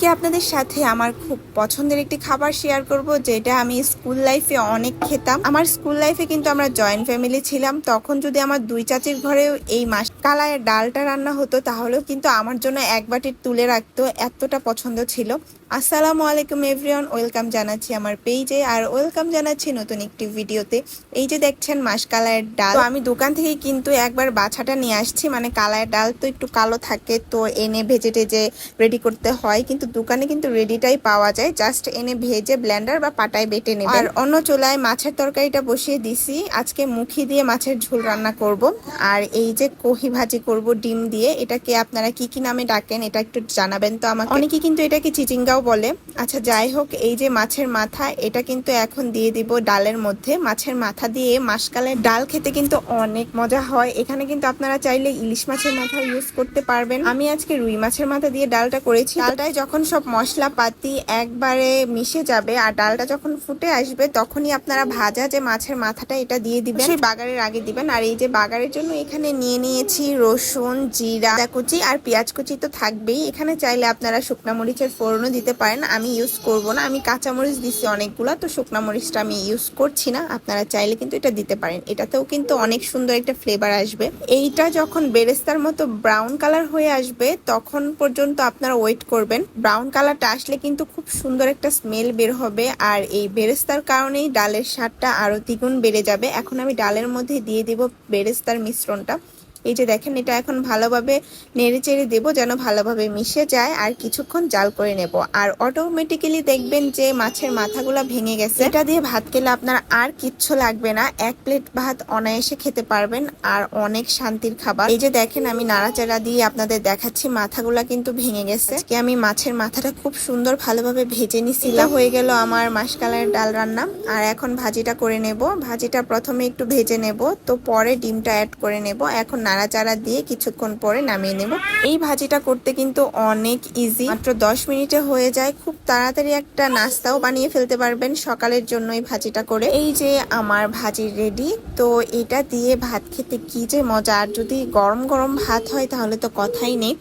আজকে আপনাদের সাথে আমার খুব পছন্দের একটি খাবার শেয়ার করব, যেটা আমি স্কুল লাইফে অনেক খেতাম। আমার স্কুল লাইফে কিন্তু আমরা জয়েন্ট ফ্যামিলি ছিলাম। তখন যদি আমার দুই চাচির ঘরেও এই মাস কালায় ডালটা রান্না হতো, তাহলেও কিন্তু আমার জন্য এক বাটি তুলে রাখতো এতটা পছন্দ ছিল। আসসালামু আলাইকুম এভরিওয়ান, ওয়েলকাম জানাচ্ছি আমার পেজে আর ওয়েলকাম জানাচ্ছি নতুন একটি ভিডিওতে। এই যে দেখছেন মাসকালায়ের ডাল। তো আমি দোকান থেকে কিন্তু একবার বাছাটা নিয়ে আসছি মানে কালায়ের ডাল তো একটু কালো থাকে, তো এনে ভেজে টেজে রেডি করতে হয়, কিন্তু দোকানে কিন্তু রেডিটাই পাওয়া যায়। জাস্ট এনে ভেজে ব্লেন্ডার বা পাটায় বেটে নেবে আর অন্য চুলায় মাছের তরকারিটা বসিয়ে দিছি। আজকে মুখি দিয়ে মাছের ঝোল রান্না করব। আর এই যে কহি ভাজি করব ডিম দিয়ে। এটাকে আপনারা কি কি নামে ডাকেন এটা একটু জানাবেন তো আমাকে। অনেকে কিন্তু এটাকে চিচিঙ্গাও বলে। আচ্ছা যাই হোক, এই যে মাছের মাথা, এটা কিন্তু এখন দিয়ে দিব ডালের মধ্যে। মাছের মাথা দিয়ে মাসকালের ডাল খেতে কিন্তু অনেক মজা হয়। এখানে কিন্তু আপনারা চাইলে ইলিশ মাছের মাথা ইউজ করতে পারবেন। আমি আজকে রুই মাছের মাথা দিয়ে ডালটা করেছি। ডালটায় যখন সব মশলা পাতি একবারে মিশে যাবে আর ডালটা যখন ফুটে আসবে, তখনই আপনারা ভাজা যে মাছের মাথাটা, এটা দিয়ে দিবেন। সেই বাগারের আগে দিবেন। আর এই যে বাগারের জন্য এখানে নিয়ে নিয়েছি রসুন, জিরা কুচি আর পেঁয়াজ কুচি তো থাকবেই। এখানে চাইলে আপনারা শুকনা মরিচের ফোড়নও দিতে পারেন। আমি ইউজ করব না। আমি কাঁচা মরিচ দিচ্ছি অনেকগুলো, তো শুকনা মরিচটা আমি ইউজ করছি না। আপনারা চাইলে কিন্তু এটা দিতে পারেন। এটাতেও কিন্তু অনেক সুন্দর একটা ফ্লেভার আসবে। এইটা যখন বেরেস্তার মতো ব্রাউন কালার হয়ে আসবে, তখন পর্যন্ত আপনারা ওয়েট করবেন। ব্রাউন কালারটা আসলে কিন্তু খুব সুন্দর একটা স্মেল বের হবে। আর এই বেরেস্তার কারণেই ডালের স্বাদটা আরও দ্বিগুণ বেড়ে যাবে। এখন আমি ডালের মধ্যে দিয়ে দিব বেরেস্তার মিশ্রণটা। এই যে দেখেন, এটা এখন ভালোভাবে নেড়ে চেড়ে দেবো যেন ভালোভাবে মিশে যায় আর কিছুক্ষণ জাল করে নেব। আর অটোমেটিক্যালি দেখবেন যে মাছের মাথাগুলো ভেঙে গেছে। এটা দিয়ে ভাত খেলে আপনার আর কিচ্ছু লাগবে না। এক প্লেট ভাত অনায়াসে খেতে পারবেন আর অনেক শান্তির খাবার। এই যে দেখেন, আমি নাড়াচাড়া দিয়ে আপনাদের দেখাচ্ছি, মাথাগুলা কিন্তু ভেঙে গেছে। আজকে আমি মাছের মাথাটা খুব সুন্দর ভালোভাবে ভেজে নিছিলাম হয়ে গেল আমার মাসকালের ডাল রান্না। আর এখন ভাজিটা করে নেব। ভাজিটা প্রথমে একটু ভেজে নেব। তো পরে ডিমটা অ্যাড করে নেব। এখন নাড়াচাড়া দিয়ে কিছুক্ষণ পরে নামিয়ে নেব। এই ভাজিটা করতে কিন্তু অনেক ইজি মাত্র দশ মিনিটে হয়ে যায়। খুব তাড়াতাড়ি একটা নাস্তাও বানিয়ে ফেলতে পারবেন সকালের জন্য এই ভাজিটা করে। এই যে আমার ভাজি রেডি তো এটা দিয়ে ভাত খেতে কি যে মজা। আর যদি গরম গরম ভাত হয় তাহলে তো কথাই নেই।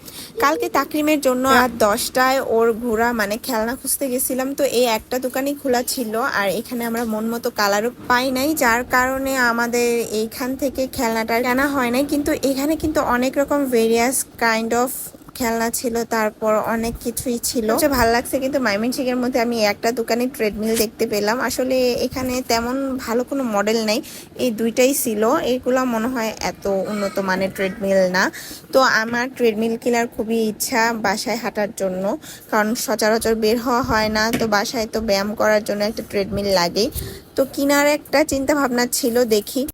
কালকে তাকরিমের জন্য রাত দশটায় ওর ঘোরা মানে খেলনা খুঁজতে গেছিলাম। তো এই একটা দোকানই খোলা ছিল। আর এখানে আমরা মন মতো কালারও পাই নাই। যার কারণে আমাদের এইখান থেকে খেলনাটা কেনা হয় নাই। কিন্তু এখানে কিন্তু অনেক রকম ভেরিয়াস কাইন্ড অফ খেলনা ছিল, তারপর অনেক কিছুই ছিল। ভালো লাগছে কিন্তু মাইমেনসিংয়ের মধ্যে আমি একটা দোকানে ট্রেডমিল দেখতে পেলাম। আসলে এখানে তেমন ভালো কোনো মডেল নেই, এই দুইটাই ছিল। এইগুলো মনে হয় এত উন্নত মানের ট্রেডমিল না। তো আমার ট্রেডমিল কেনার খুবই ইচ্ছা বাসায় হাঁটার জন্য, কারণ সচরাচর বের হওয়া হয় না। তো বাসায় তো ব্যায়াম করার জন্য একটা ট্রেডমিল লাগেই তো কেনার একটা চিন্তা ভাবনা ছিল, দেখি।